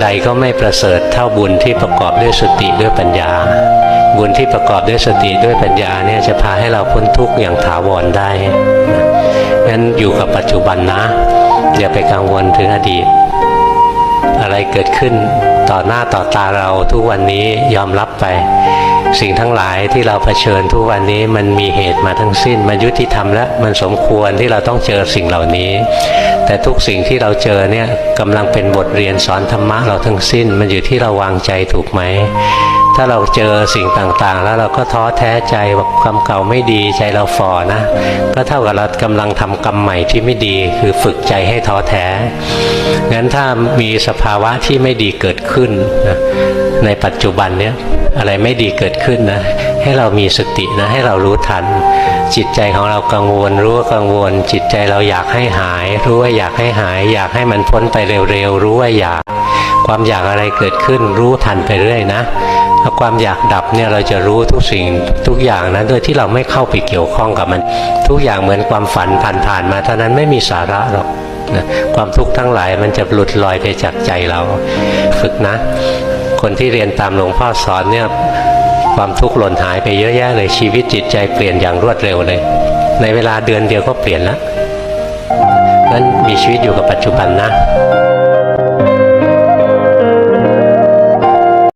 ใดก็ไม่ประเสริฐเท่าบุญที่ประกอบด้วยสติด้วยปัญญา บุญที่ประกอบด้วยสติด้วยปัญญาเนี่ยจะพาให้เราพ้นทุกข์อย่างถาวรได้งั้นอยู่กับปัจจุบันนะอย่าไปกังวลถึงอดีต อะไรเกิดขึ้น ต่อหน้าต่อตาเราทุกวันนี้ยอมรับไป สิ่งทั้งหลายที่เราเผชิญทุกวันนี้มันมีเหตุมาทั้งสิ้น มันยุติธรรมและมันสมควรที่เราต้องเจอสิ่งเหล่านี้ แต่ทุกสิ่งที่เราเจอเนี่ยกำลังเป็นบทเรียนสอนธรรมะเราทั้งสิ้น มันอยู่ที่เราวางใจถูกไหมถ้าเราเจอสิ่งต่างๆ แล้วเราก็ท้อแท้ใจว่ากรรมเก่าไม่ดีใจเราฝ่อนะ ก็เท่ากับเรากำลังทำกรรมใหม่ที่ไม่ดีคือฝึกใจให้ท้อแท้ งั้นถ้ามีสภาวะที่ไม่ดีเกิดขึ้นนะในปัจจุบันเนี้ยอะไรไม่ดีเกิดขึ้นนะให้เรามีสตินะให้เรารู้ทัน จิตใจของเรากังวล รู้ว่ากังวล จิตใจเราอยากให้หาย รู้ว่าอยากให้หาย อยากให้มันพ้นไปเร็วๆรู้ว่าอยาก ความอยากอะไรเกิดขึ้น รู้ทันไปเรื่อยนะถ้าความอยากดับเนี่ยเราจะรู้ทุกสิ่งทุกอย่างนะโดยที่เราไม่เข้าไปเกี่ยวข้องกับมัน ทุกอย่างเหมือนความฝันผ่านๆมาเท่านั้นไม่มีสาระหรอก นะความทุกข์ทั้งหลายมันจะหลุดลอยไปจากใจเราฝึกนะ คนที่เรียนตามหลวงพ่อสอนเนี่ยความทุกข์หล่นหายไปเยอะแยะเลยชีวิตจิตใจเปลี่ยนอย่างรวดเร็วเลย ในเวลาเดือนเดียวก็เปลี่ยนแล้วนั้นมีชีวิตอยู่กับปัจจุบันนะ